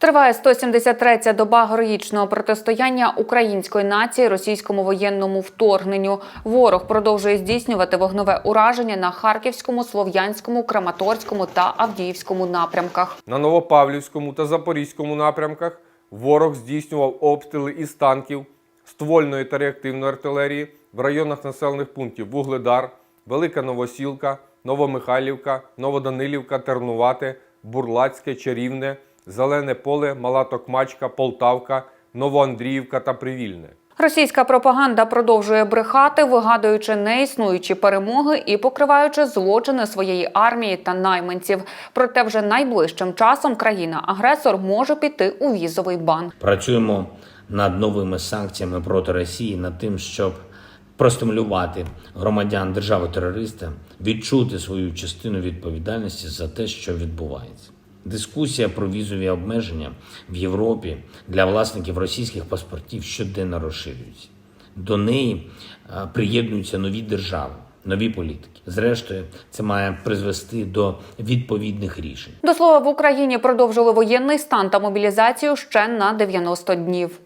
Триває 173-я доба героїчного протистояння української нації російському воєнному вторгненню. Ворог продовжує здійснювати вогнове ураження на Харківському, Слов'янському, Краматорському та Авдіївському напрямках. На Новопавлівському та Запорізькому напрямках ворог здійснював обстріли із танків, ствольної та реактивної артилерії в районах населених пунктів Вугледар, Велика Новосілка, Новомихайлівка, Новоданилівка, Тернувате, Бурлацьке, Чарівне, Зелене поле, Мала Токмачка, Полтавка, Новоандріївка та Привільне. Російська пропаганда продовжує брехати, вигадуючи неіснуючі перемоги і покриваючи злочини своєї армії та найманців. Проте вже найближчим часом країна-агресор може піти у візовий бан. Працюємо над новими санкціями проти Росії, над тим, щоб простимулювати громадян держави-терориста відчути свою частину відповідальності за те, що відбувається. Дискусія про візові обмеження в Європі для власників російських паспортів щоденно розширюється. До неї е, приєднуються нові держави, нові політики. Зрештою, це має призвести до відповідних рішень. До слова, в Україні продовжили воєнний стан та мобілізацію ще на 90 днів.